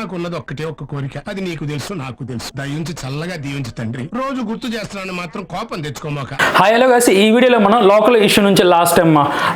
నాకున్నది ఒక్కటే ఒక్క కోరిక. అది నీకు తెలుసు నాకు తెలుసు. దయించి చల్లగా దీవించి తండ్రి. రోజు గుర్తు చేస్తున్నాను మాత్రం కోపం తెచ్చుకోమాక. హాయ్ హలో ఈ వీడియోలో మనం లోకల్ ఇష్యూ నుంచి last time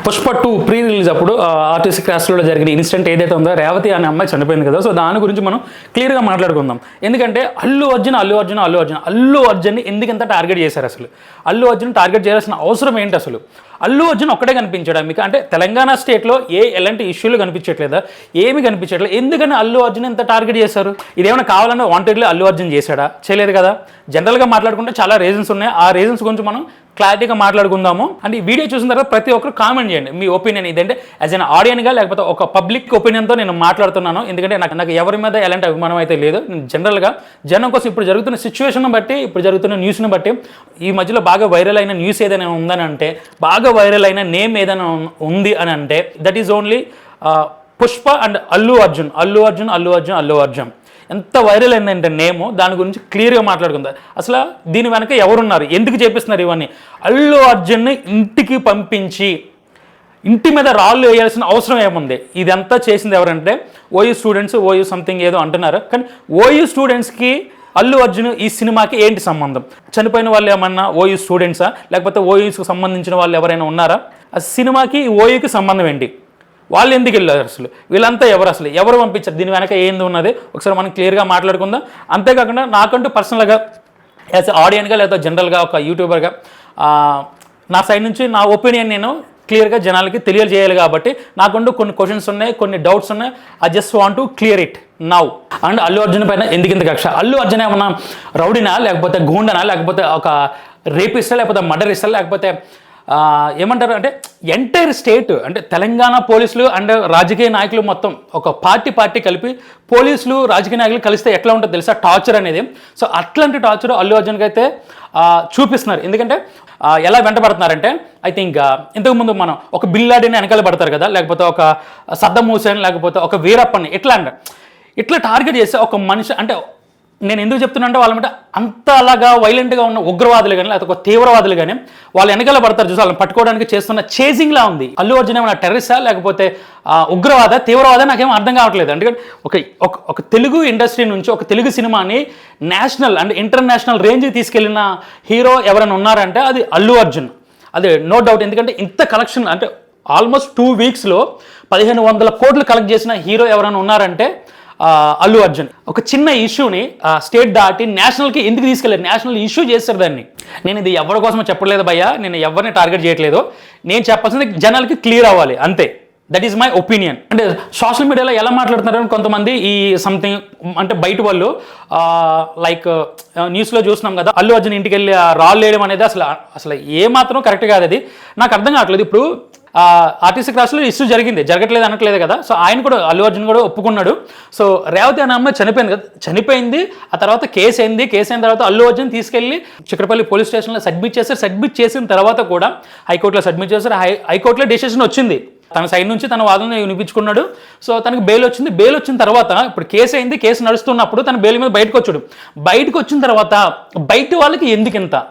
Pushpa two pre release అప్పుడు ఆర్టీసీ క్రాస్లో జరిగిన ఇన్సిడెంట్ ఏదైతే ఉందో రేవతి అనే అమ్మాయి చనిపోయింది కదా. సో దాని గురించి మనం క్లియర్గా మాట్లాడుకుందాం. ఎందుకంటే అల్లు అర్జున్ అల్లు అర్జున్ అల్లు అర్జున్ అల్లు అర్జున్ ఎందుకు టార్గెట్ చేశారు అసలు? అల్లు అర్జున్ టార్గెట్ చేయాల్సిన అవసరం ఏంటి అసలు? అల్లు అర్జున్ ఒక్కడే కనిపించాడా మీకు? అంటే తెలంగాణ స్టేట్లో ఏ ఎలాంటి ఇష్యూలు కనిపించట్లేదా? ఏమి కనిపించట్లేదు. ఎందుకని అల్లు అర్జున్ ఎంత టార్గెట్ చేశారు? ఇదేమైనా కావాలన్నా వాంటెడ్లీ అల్లు అర్జున్ చేశాడా? చేయలేదు కదా. జనరల్గా మాట్లాడుకుంటే చాలా రీజన్స్ ఉన్నాయి. ఆ రీజన్స్ గురించి మనం క్లారిటీగా మాట్లాడుకుందాము. అండ్ ఈ వీడియో చూసిన తర్వాత ప్రతి ఒక్కరు కామెంట్ చేయండి. మీ ఒపీనియన్ ఇదంటే యాజ్ అన్ ఆడియన్గా లేకపోతే ఒక పబ్లిక్ ఒపీనియన్తో నేను మాట్లాడుతున్నాను. ఎందుకంటే నాకు నాకు ఎవరి మీద ఎలాంటి అభిమానం అయితే లేదు. నేను జనరల్గా జనం కోసం ఇప్పుడు జరుగుతున్న సిచ్యువేషన్ బట్టి ఇప్పుడు జరుగుతున్న న్యూస్ని బట్టి ఈ మధ్యలో బాగా వైరల్ అయిన న్యూస్ ఏదైనా ఉందని అంటే బాగా వైరల్ అయిన నేమ్ ఏదైనా ఉంది అని అంటే that is only Pushpa and Allu Arjun Allu Arjun Allu Arjun Allu Arjun. ఎంత వైరల్ అయిందంటే నేమ్ దాని గురించి క్లియర్గా మాట్లాడుకుందాం. అసలు దీని వెనక ఎవరున్నారు? ఎందుకు చేపిస్తున్నారు ఇవన్నీ? అల్లు అర్జున్ని ఇంటికి పంపించి ఇంటి మీద రాళ్ళు వేయాల్సిన అవసరం ఏముంది? ఇదంతా చేసింది ఎవరంటే ఓయూ స్టూడెంట్స్ ఓయూ సంథింగ్ ఏదో అంటున్నారు. కానీ ఓయూ స్టూడెంట్స్కి అల్లు అర్జున్ ఈ సినిమాకి ఏంటి సంబంధం? చనిపోయిన వాళ్ళు ఏమన్నా ఓయూ స్టూడెంట్సా లేకపోతే ఓయూస్కి సంబంధించిన వాళ్ళు ఎవరైనా ఉన్నారా? ఆ సినిమాకి ఓయూకి సంబంధం ఏంటి? వాళ్ళు ఎందుకు వెళ్ళారు అసలు? వీళ్ళంతా ఎవరు అసలు? ఎవరు పంపించారు? దీని వెనక ఏంది ఉన్నది? ఒకసారి మనం క్లియర్గా మాట్లాడుకుందాం. అంతేకాకుండా నాకంటూ పర్సనల్గా యాజ్ ఆడియన్గా లేదా జనరల్గా ఒక యూట్యూబర్గా నా సైడ్ నుంచి నా ఒపీనియన్ నేను క్లియర్గా జనాలకి తెలియజేయాలి కాబట్టి నాకుంటూ కొన్ని క్వశ్చన్స్ ఉన్నాయి కొన్ని డౌట్స్ ఉన్నాయి. I just want to clear it now and Allu Arjun పైన ఎందుకు కక్ష? అల్లు అర్జున్ ఏమన్నా రౌడీనా? లేకపోతే గూండనా? లేకపోతే ఒక రేపిస్టా లేకపోతే మర్డర్ ఇస్తా లేకపోతే ఏమంటారు అంటే ఎంటైర్ స్టేట్ అంటే తెలంగాణ పోలీసులు అండ్ రాజకీయ నాయకులు మొత్తం ఒక పార్టీ పార్టీ కలిపి పోలీసులు రాజకీయ నాయకులు కలిస్తే ఎట్లా ఉంటుందో తెలుసా? టార్చర్ అనేది. సో అట్లాంటి టార్చర్ అల్లు అర్జున్కి అయితే చూపిస్తున్నారు. ఎందుకంటే ఎలా వెంటబడుతున్నారంటే ఐ థింక్ ఇంతకుముందు మనం ఒక బిల్లాడిని వెనకాల పడతారు కదా లేకపోతే ఒక సద్దం హుసేన్ లేకపోతే ఒక వీరప్పని ఇట్లా అంట ఇట్లా టార్గెట్ చేస్తే ఒక మనిషి అంటే నేను ఎందుకు చెప్తున్నా అంటే వాళ్ళ అంత అలాగా వైలెంట్గా ఉన్న ఉగ్రవాదులు కానీ లేకపోతే ఒక తీవ్రవాదులు కానీ వాళ్ళు వెనకాల పడతారు చూసి వాళ్ళని పట్టుకోవడానికి చేస్తున్న చేసింగ్లా ఉంది. అల్లు అర్జున్ ఏమైనా టెర్రరిస్టా లేకపోతే ఉగ్రవాద తీవ్రవాద? నాకేం అర్థం కావట్లేదు. ఎందుకంటే ఒక ఒక ఒక తెలుగు ఇండస్ట్రీ నుంచి ఒక తెలుగు సినిమాని నేషనల్ అండ్ ఇంటర్నేషనల్ రేంజ్కి తీసుకెళ్ళిన హీరో ఎవరైనా ఉన్నారంటే అది అల్లు అర్జున్. అదే నో డౌట్ ఎందుకంటే ఇంత కలెక్షన్ అంటే ఆల్మోస్ట్ టూ వీక్స్లో పదిహేను వందల కోట్లు కలెక్ట్ చేసిన హీరో ఎవరైనా ఉన్నారంటే అల్లు అర్జున్. ఒక చిన్న ఇష్యూని స్టేట్ దాటి నేషనల్కి ఎందుకు తీసుకెళ్ళారు? నేషనల్ ఇష్యూ చేస్తారు దాన్ని. నేను ఇది ఎవరి కోసమో చెప్పట్లేదు భయ్యా నేను ఎవరిని టార్గెట్ చేయట్లేదు. నేను చెప్పాల్సింది జనాలకి క్లియర్ అవ్వాలి అంతే. దట్ ఈస్ మై ఒపీనియన్ అంటే సోషల్ మీడియాలో ఎలా మాట్లాడుతున్నారని కొంతమంది ఈ సంథింగ్ అంటే బయట వాళ్ళు లైక్ న్యూస్లో చూసినాం కదా అల్లు అర్జున్ ఇంటికి వెళ్ళి ఆ రాళ్ళు వేయడం అనేది అసలు అసలు ఏ మాత్రం కరెక్ట్ కాదు అది. నాకు అర్థం కావట్లేదు. ఇప్పుడు ఆర్టీసీ క్రాస్లో ఇష్యూ జరిగింది. జరగట్లేదు అనట్లేదు కదా. సో ఆయన కూడా అల్లు అర్జున్ కూడా ఒప్పుకున్నాడు. సో రేవతి అనే అమ్మాయి చనిపోయింది కదా. చనిపోయింది. ఆ తర్వాత కేసు అయింది. కేసు అయిన తర్వాత అల్లు అర్జున్ తీసుకెళ్ళి చిక్కడపల్లి పోలీస్ స్టేషన్లో సబ్మిట్ చేశారు. సబ్మిట్ చేసిన తర్వాత కూడా హైకోర్టులో సబ్మిట్ చేశారు. హై హైకోర్టులో డిసిషన్ వచ్చింది. తన సైడ్ నుంచి తన వాదన వినిపించుకున్నాడు. సో తనకి బెయిల్ వచ్చింది. బెయిల్ వచ్చిన తర్వాత ఇప్పుడు కేసు అయింది. కేసు నడుస్తున్నప్పుడు తన బెయిల్ మీద బయటకు వచ్చాడు. బయటకు వచ్చిన తర్వాత బయట వాళ్ళకి ఎందుకు ఇంత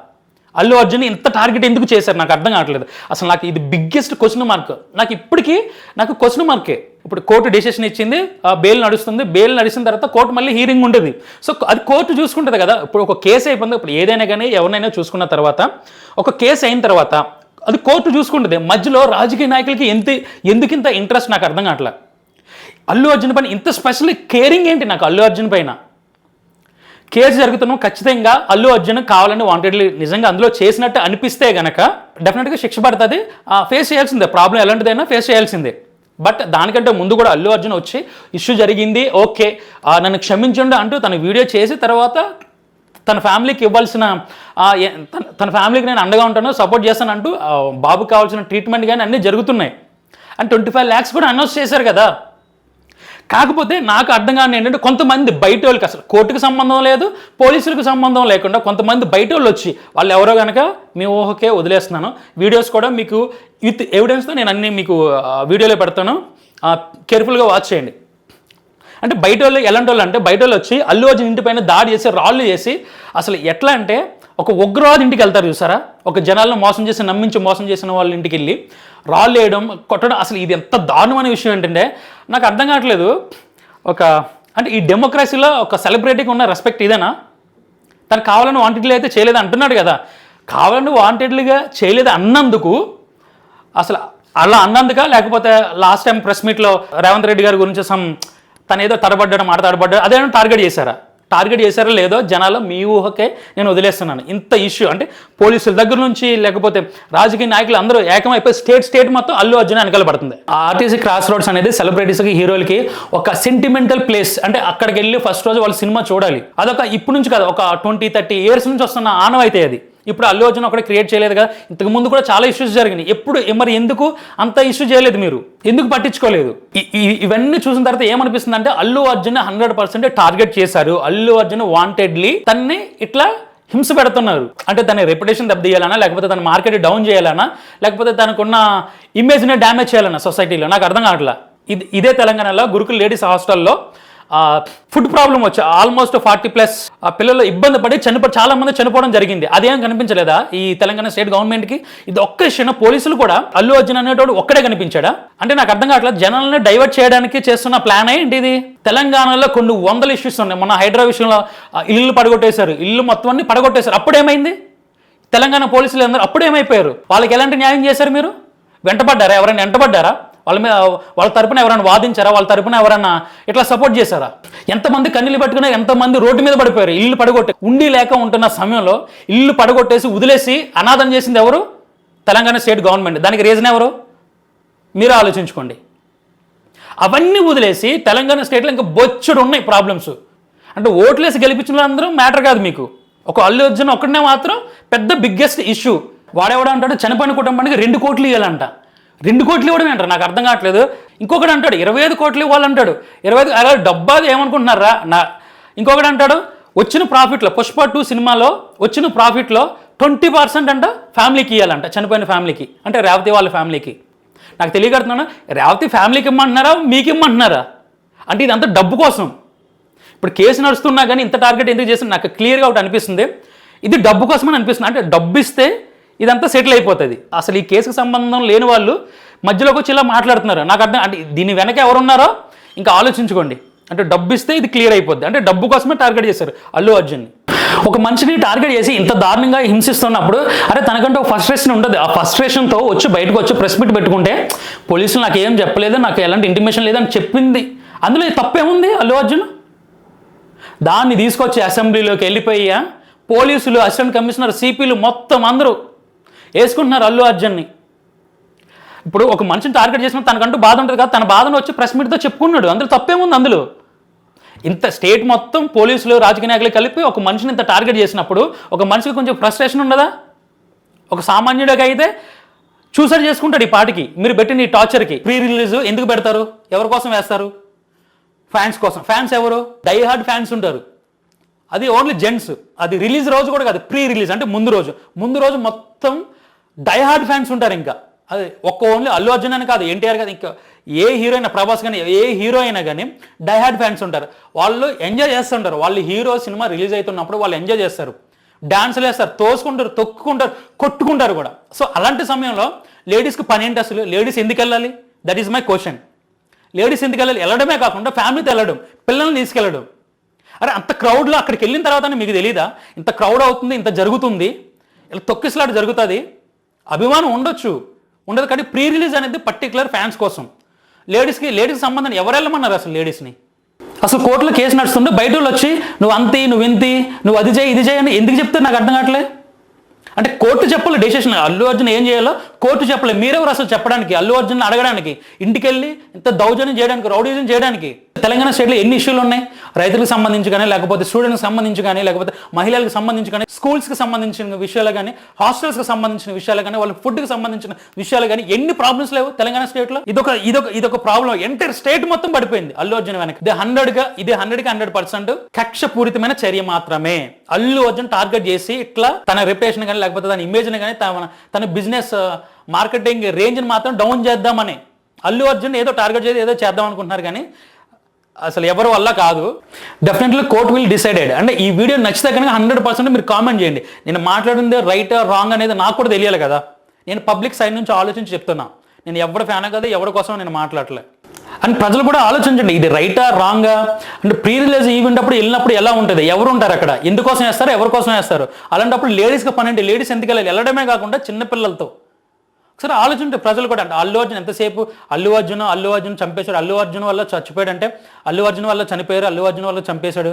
అల్లు అర్జున్ ఇంత టార్గెట్ ఎందుకు చేశారు? నాకు అర్థం కావట్లేదు. అసలు నాకు ఇది బిగ్గెస్ట్ క్వశ్చన్ మార్క్ నాకు ఇప్పటికీ నాకు క్వశ్చన్ మార్కే ఇప్పుడు కోర్టు డెసిషన్ ఇచ్చింది ఆ బెయిల్ నడుస్తుంది. బెయిల్ నడిచిన తర్వాత కోర్టు మళ్ళీ హీరింగ్ ఉంటుంది. సో అది కోర్టు చూసుకుంటుంది కదా. ఇప్పుడు ఒక కేసు అయిపోయింది. ఇప్పుడు ఏదైనా కానీ ఎవరినైనా చూసుకున్న తర్వాత ఒక కేసు అయిన తర్వాత అది కోర్టు చూసుకుంటుంది. మధ్యలో రాజకీయ నాయకులకి ఎంత ఎందుకు ఇంత ఇంట్రెస్ట్ నాకు అర్థం కావట్లేదు అల్లు అర్జున్ పైన ఇంత స్పెషల్ కేరింగ్ ఏంటి నాకు? అల్లు అర్జున్ పైన. కేసు జరుగుతున్నాం ఖచ్చితంగా అల్లు అర్జున్ కావాలని వాంటెడ్లీ నిజంగా అందులో చేసినట్టు అనిపిస్తే గనక డెఫినెట్గా శిక్ష పడుతుంది. ఫేస్ చేయాల్సిందే. ప్రాబ్లం ఎలాంటిదైనా ఫేస్ చేయాల్సిందే. బట్ దానికంటే ముందు కూడా అల్లు అర్జున్ వచ్చి ఇష్యూ జరిగింది ఓకే. నన్ను క్షమించండి అంటూ తన వీడియో చేసి తర్వాత తన ఫ్యామిలీకి ఇవ్వాల్సిన తన- ఫ్యామిలీకి నేను అండగా ఉంటాను సపోర్ట్ చేస్తాను అంటూ బాబు బాబుకి కావాల్సిన ట్రీట్మెంట్ కానీ అన్నీ జరుగుతున్నాయి. అండ్ ట్వంటీ ఫైవ్ ల్యాక్స్ కూడా అనౌన్స్ చేశారు కదా. కాకపోతే నాకు అర్థం కాని ఏంటంటే కొంతమంది బయట వాళ్ళకి అసలు కోర్టుకు సంబంధం లేదు పోలీసులకు సంబంధం లేకుండా కొంతమంది బయట వాళ్ళు వచ్చి వాళ్ళు ఎవరో కనుక మీ ఊహకే వదిలేస్తున్నాను. వీడియోస్ కూడా మీకు విత్ ఎవిడెన్స్తో నేను అన్ని మీకు వీడియోలో పెడతాను. కేర్ఫుల్గా వాచ్ చేయండి. అంటే బయట వాళ్ళు ఎలాంటి వాళ్ళు అంటే బయట వాళ్ళు వచ్చి అల్లు అర్జున్ ఇంటిపైన దాడి చేసి రాళ్ళు చేసి అసలు ఎట్లా అంటే ఒక ఉగ్రవాది ఇంటికి వెళ్తారు చూసారా? ఒక జనాలను మోసం చేసి నమ్మించి మోసం చేసిన వాళ్ళ ఇంటికి వెళ్ళి రాళ్ళు వేయడం కొట్టడం అసలు ఇది ఎంత దారుణమైన విషయం ఏంటంటే నాకు అర్థం కావట్లేదు. ఒక అంటే ఈ డెమోక్రసీలో ఒక సెలబ్రిటీకి ఉన్న రెస్పెక్ట్ ఇదేనా? తను కావాలని వాంటెడ్లీ అయితే చేయలేదు అంటున్నాడు కదా. కావాలని వాంటెడ్లీగా చేయలేదు అన్నందుకు అసలు అలా అన్నందుక? లేకపోతే లాస్ట్ టైం ప్రెస్ మీట్లో రేవంత్ రెడ్డి గారి గురించి సమ్ తను ఏదో తడబడ్డాడు మాట తడబడ్డాడు అదేమో టార్గెట్ చేశారా? టార్గెట్ చేశారో లేదో జనాలు మీ ఊహకే నేను వదిలేస్తున్నాను. ఇంత ఇష్యూ అంటే పోలీసుల దగ్గర నుంచి లేకపోతే రాజకీయ నాయకులు అందరూ ఏకమైపోయి స్టేట్ స్టేట్ మొత్తం అల్లు అర్జున్ వెనకాల పడుతుంది. ఆర్టీసీ క్రాస్ రోడ్స్ అనేది సెలబ్రిటీస్కి హీరోలకి ఒక సెంటిమెంటల్ ప్లేస్ అంటే అక్కడికి వెళ్ళి ఫస్ట్ రోజు వాళ్ళు సినిమా చూడాలి. అదొక ఇప్పుడు నుంచి కాదు ఒక ట్వంటీ థర్టీ ఇయర్స్ నుంచి వస్తున్న ఆనవాయితీ అది. ఇప్పుడు అల్లు అర్జున్ ఒకటి క్రియేట్ చేయలేదు కదా. ఇంతకుముందు కూడా చాలా ఇష్యూస్ జరిగినాయి. ఎప్పుడు మరి ఎందుకు అంత ఇష్యూ చేయలేదు మీరు? ఎందుకు పట్టించుకోలేదు? ఇవన్నీ చూసిన తర్వాత ఏమనిపిస్తుంది అంటే Allu Arjun hundred percent target చేశారు. అల్లు అర్జున్ వాంటెడ్లీ తన్ని ఇట్లా హింస పెడుతున్నారు. అంటే తన రెప్యుటేషన్ దెబ్బతీయాలనా లేకపోతే తన మార్కెట్ డౌన్ చేయాలనా లేకపోతే తనకున్న ఇమేజ్ని డ్యామేజ్ చేయాలన్నా సొసైటీలో నాకు అర్థం కావట్లా. ఇది ఇదే తెలంగాణలో గురుకుల్ లేడీస్ హాస్టల్లో ఫుడ్ ప్రాబ్లం వచ్చి ఆల్మోస్ట్ ఫార్టీ ప్లస్ పిల్లలు ఇబ్బంది పడి చనిపో చాలా మంది చనిపోవడం జరిగింది. అదేం కనిపించలేదా? ఈ తెలంగాణ స్టేట్ గవర్నమెంట్కి? ఇది ఒక్క విషయం పోలీసులు కూడా అల్లు అర్జున్ అనేటోడు ఒక్కడే కనిపించాడా? అంటే నాకు అర్థం కావట్లేదు. జనాలను డైవర్ట్ చేయడానికి చేస్తున్న ప్లాన్ ఏంటి ఇది తెలంగాణలో కొన్ని వందల ఇష్యూస్ ఉన్నాయి. మొన్న హైదరాబాద్ విషయంలో ఇల్లు పడగొట్టేశారు. ఇల్లు మొత్తం అన్ని పడగొట్టేశారు. అప్పుడేమైంది తెలంగాణ పోలీసులు అందరూ అప్పుడేమైపోయారు వాళ్ళకి ఎలాంటి న్యాయం చేశారు మీరు? వెంటబడ్డారా ఎవరైనా వెంటబడ్డారా వాళ్ళ మీద వాళ్ళ తరపున ఎవరైనా వాదించారా? వాళ్ళ తరపున ఎవరైనా ఇట్లా సపోర్ట్ చేశారా? ఎంతమంది కన్నీళ్ళు పట్టుకున్నా ఎంతమంది రోడ్డు మీద పడిపోయారు? ఇల్లు పడగొట్టే ఉండి లేక ఉంటున్న సమయంలో ఇల్లు పడగొట్టేసి వదిలేసి అనాథం చేసింది ఎవరు? Telangana state government. దానికి రీజన్ ఎవరు? మీరు ఆలోచించుకోండి. అవన్నీ వదిలేసి తెలంగాణ స్టేట్లో ఇంకా బొచ్చుడు ఉన్నాయి ప్రాబ్లమ్స్ అంటే ఓట్లేసి గెలిపించిన అందరూ మ్యాటర్ కాదు మీకు. ఒక అల్లు అర్జున్ ఒక్కడనే మాత్రం పెద్ద బిగ్గెస్ట్ ఇష్యూ వాడేవాడు అంటాడు చనిపోయిన కుటుంబానికి రెండు కోట్లు ఇవ్వాలంట రెండు కోట్లు ఇవ్వడమే అంటారు. నాకు అర్థం కావట్లేదు. ఇంకొకటి అంటాడు ఇరవై ఐదు కోట్లు ఇవ్వాలంటాడు. ఇరవై ఐదు అలా డబ్బాది ఏమనుకుంటున్నారా? నా ఇంకొకటి అంటాడు వచ్చిన ప్రాఫిట్లో పుష్ప టూ సినిమాలో వచ్చిన ప్రాఫిట్లో ట్వంటీ పర్సెంట్ అంట ఫ్యామిలీకి ఇవ్వాలంట చనిపోయిన ఫ్యామిలీకి. అంటే రేవతి వాళ్ళ ఫ్యామిలీకి. నాకు తెలియకడుతున్నాను రేవతి ఫ్యామిలీకి ఇమ్మంటున్నారా? మీకు ఇమ్మంటున్నారా? అంటే ఇదంతా డబ్బు కోసం. ఇప్పుడు కేసు నడుస్తున్నా కానీ ఇంత టార్గెట్ ఎందుకు చేసిన నాకు క్లియర్గా ఒకటి అనిపిస్తుంది. ఇది డబ్బు కోసమని అనిపిస్తుంది. అంటే డబ్బు ఇస్తే ఇదంతా సెటిల్ అయిపోతుంది. అసలు ఈ కేసుకు సంబంధం లేని వాళ్ళు మధ్యలోకి వచ్చి ఇలా మాట్లాడుతున్నారు. నాకు అర్థం అంటే దీని వెనక ఎవరున్నారో ఇంకా ఆలోచించుకోండి. అంటే డబ్బు ఇస్తే ఇది క్లియర్ అయిపోద్ది. అంటే డబ్బు కోసమే టార్గెట్ చేశారు అల్లు అర్జున్ని. ఒక మనిషిని టార్గెట్ చేసి ఇంత దారుణంగా హింసిస్తున్నప్పుడు అరే తనకంటే ఒక ఫస్ట్రేషన్ ఉంటుంది. ఆ ఫస్ట్రేషన్తో వచ్చి బయటకు వచ్చి ప్రెస్ మీట్ పెట్టుకుంటే పోలీసులు నాకు ఏం చెప్పలేదు నాకు ఎలాంటి ఇంటిమేషన్ లేదని చెప్పింది. అందులో తప్పేముంది అల్లు అర్జున్? దాన్ని తీసుకొచ్చి అసెంబ్లీలోకి వెళ్ళిపోయా పోలీసులు అసిస్టెంట్ కమిషనర్ సిపిలు మొత్తం అందరూ వేసుకుంటున్నారు అల్లు అర్జున్ని. ఇప్పుడు ఒక మనిషిని టార్గెట్ చేసిన తనకంటూ బాధ ఉంటుంది కదా తన బాధను వచ్చి ప్రెస్ మీట్తో చెప్పుకున్నాడు. అందులో తప్పేముంది అందులో? ఇంత స్టేట్ మొత్తం పోలీసులు రాజకీయ నాయకులు కలిపి ఒక మనిషిని ఇంత టార్గెట్ చేసినప్పుడు ఒక మనిషికి కొంచెం ఫ్రస్ట్రేషన్ ఉండదా? ఒక సామాన్యుడిగా అయితే చూసరి చేసుకుంటాడు ఈ పాటికి. మీరు పెట్టిన ఈ టార్చర్కి ప్రీ రిలీజ్ ఎందుకు పెడతారు? ఎవరి కోసం వేస్తారు? ఫ్యాన్స్ కోసం. ఫ్యాన్స్ ఎవరు? డైహార్డ్ ఫ్యాన్స్ ఉంటారు. అది ఓన్లీ జెంట్స్ అది రిలీజ్ రోజు కూడా కాదు ప్రీ రిలీజ్ అంటే ముందు రోజు. ముందు రోజు మొత్తం డైహార్డ్ ఫ్యాన్స్ ఉంటారు ఇంకా. అది ఒక్క ఓన్లీ అల్లు అర్జున్ అని కాదు ఎన్టీఆర్ కాదు ఇంకా ఏ హీరో అయినా ప్రభాస్ కానీ ఏ హీరో అయినా కానీ డై హార్డ్ ఫ్యాన్స్ ఉంటారు. వాళ్ళు ఎంజాయ్ చేస్తుంటారు. వాళ్ళు హీరో సినిమా రిలీజ్ అవుతున్నప్పుడు వాళ్ళు ఎంజాయ్ చేస్తారు. డాన్సులు వేస్తారు తోసుకుంటారు తొక్కుకుంటారు కొట్టుకుంటారు కూడా. సో అలాంటి సమయంలో లేడీస్కి పని ఏంటి అసలు? లేడీస్ ఎందుకు వెళ్ళాలి? That is my question ladies ఎందుకు వెళ్ళాలి? వెళ్ళడమే కాకుండా ఫ్యామిలీతో వెళ్ళడం పిల్లల్ని తీసుకెళ్ళడం. అరే అంత క్రౌడ్లో అక్కడికి వెళ్ళిన తర్వాత మీకు తెలియదా ఇంత క్రౌడ్ అవుతుంది ఇంత జరుగుతుంది. ఇలా తొక్కిసలాట జరుగుతుంది. అభిమానం ఉండొచ్చు. ఉండదు కానీ ప్రీ రిలీజ్ అనేది పర్టికులర్ ఫ్యాన్స్ కోసం. లేడీస్కి లేడీస్ సంబంధం ఎవరు వెళ్ళమన్నారు అసలు లేడీస్ని? అసలు కోర్టులో కేసు నడుస్తుంటే బయట వాళ్ళు వచ్చి నువ్వు అంతి నువ్వు ఇంతి నువ్వు అది చేయి ఇది చేయి అని ఎందుకు చెప్తే నాకు అర్థం కావట్లే? అంటే కోర్టు చెప్పలే డెసిషన్. అల్లు అర్జున్ ఏం చేయాలో కోర్టు చెప్పలే. మీరెవరు అసలు చెప్పడానికి? అల్లు అర్జున్ అడగడానికి? ఇంటికి వెళ్ళి ఇంత దౌర్జన్యం చేయడానికి రౌడీజం చేయడానికి? తెలంగాణ స్టేట్లో ఎన్ని ఇష్యూలు ఉన్నాయి? రైతులకు సంబంధించి కానీ లేకపోతే స్టూడెంట్స్కి సంబంధించి కానీ లేకపోతే మహిళలకు సంబంధించి కానీ స్కూల్స్కి సంబంధించిన విషయాలు కానీ హాస్టల్స్కి సంబంధించిన విషయాలు కానీ వాళ్ళ ఫుడ్కి సంబంధించిన విషయాలు కానీ ఎన్ని ప్రాబ్లమ్స్ లేవు తెలంగాణ స్టేట్లో? ఇదొక ఇదొక ఇదొక ప్రాబ్లం ఎంటైర్ స్టేట్ మొత్తం పడిపోయింది. అల్లు అర్జున్ వెనక. ఇది హండ్రెడ్గా ఇది హండ్రెడ్కి హండ్రెడ్ పర్సెంట్ కక్షపూరితమైన చర్య మాత్రమే. అల్లు అర్జున్ టార్గెట్ చేసి ఇట్లా తన రిపేషన్ కానీ లేకపోతే తన ఇమేజ్ కానీ తన తన బిజినెస్ మార్కెటింగ్ రేంజ్ మాత్రం డౌన్ చేద్దామని అల్లు అర్జున్ ఏదో టార్గెట్ చేసి ఏదో చేద్దాం అనుకుంటున్నారు కానీ అసలు ఎవరి వల్ల కాదు. డెఫినెట్లీ కోర్ట్ విల్ డిసైడెడ్ అంటే ఈ వీడియో నచ్చితే కనుక హండ్రెడ్ పర్సెంట్ మీరు కామెంట్ చేయండి. నేను మాట్లాడింది రైట్ రాంగ్ అనేది నాకు కూడా తెలియాలి కదా. నేను పబ్లిక్ సైడ్ నుంచి ఆలోచించి చెప్తున్నా. నేను ఎవరి ఫ్యాన్ కదా ఎవరి కోసం నేను మాట్లాడలే. అండ్ ప్రజలు కూడా ఆలోచించండి ఇది రైటా రాంగా అంటే ప్రీ రిలీజ్ ఈవెంట్ అప్పుడు వెళ్ళినప్పుడు ఎలా ఉంటుంది? ఎవరు ఉంటారు అక్కడ? ఎందుకోసం వేస్తారు? ఎవరి కోసం వేస్తారు? అలాంటప్పుడు లేడీస్కి పని అంటే లేడీస్ ఎందుకు వెళ్ళాలి? వెళ్ళడమే కాకుండా చిన్నపిల్లలతో ఒకసారి ఆలోచించే ప్రజలు కూడా అంటే అల్లు అర్జున్ ఎంతసేపు అల్లు అర్జున్ అల్లు అర్జున్ చంపేశాడు? అల్లు అర్జున్ వల్ల చచ్చిపోయాడు అంటే అల్లు అర్జున్ వల్ల చనిపోయారు అల్లు అర్జున్ వల్ల చంపేశాడు.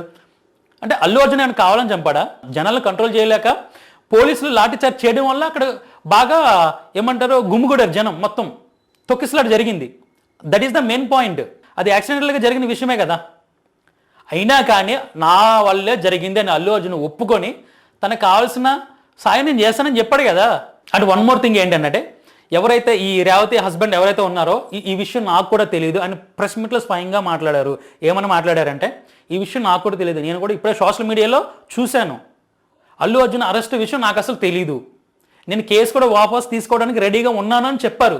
అంటే అల్లు అర్జున్ ఆయన కావాలని చంపాడా? జనాలను కంట్రోల్ చేయలేక పోలీసులు లాఠీ చార్జ్ చేయడం వల్ల అక్కడ బాగా ఏమంటారు గుమ్ముగూడారు జనం మొత్తం. తొక్కిసలాట జరిగింది. That is the main point అది యాక్సిడెంటల్గా జరిగిన విషయమే కదా. అయినా కానీ నా వల్లే జరిగింది అని అల్లు అర్జున్ ఒప్పుకొని తనకు కావాల్సిన సాయం నేను చేస్తానని చెప్పాడు కదా. అటు వన్ మోర్ థింగ్ ఏంటంటే ఎవరైతే ఈ రేవతి హస్బెండ్ ఎవరైతే ఉన్నారో ఈ విషయం నాకు కూడా తెలియదు అని ప్రెస్ మీట్లో స్వయంగా మాట్లాడారు. ఏమని మాట్లాడారంటే ఈ విషయం నాకు కూడా తెలియదు నేను కూడా ఇప్పుడే సోషల్ మీడియాలో చూశాను. అల్లు అర్జున్ అరెస్ట్ విషయం నాకు అసలు తెలియదు నేను కేసు కూడా వాపస్ తీసుకోవడానికి రెడీగా ఉన్నాను అని చెప్పారు.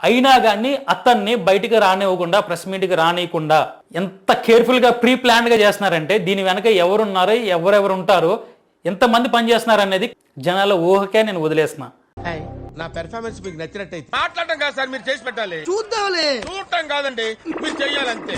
అయినా కానీ అతన్ని బయటికి రానివ్వకుండా ప్రెస్ మీట్కి రానియకుండా ఎంత కేర్ఫుల్గా ప్రీ ప్లాన్డ్గా చేస్తున్నారంటే దీని వెనక ఎవరున్నారో ఎవరెవరు ఉంటారో ఎంతమంది పనిచేస్తున్నారనేది జనాల ఊహకే నేను వదిలేస్తున్నా. నా పెర్ఫార్మెన్స్ మీకు నచ్చినట్టయితే. మాట్లాడటం కాదు సార్ మీరు చేసి పెట్టాలి. చూద్దాంలే. చూడటం కాదండి మీరు చెయ్యాలంతే.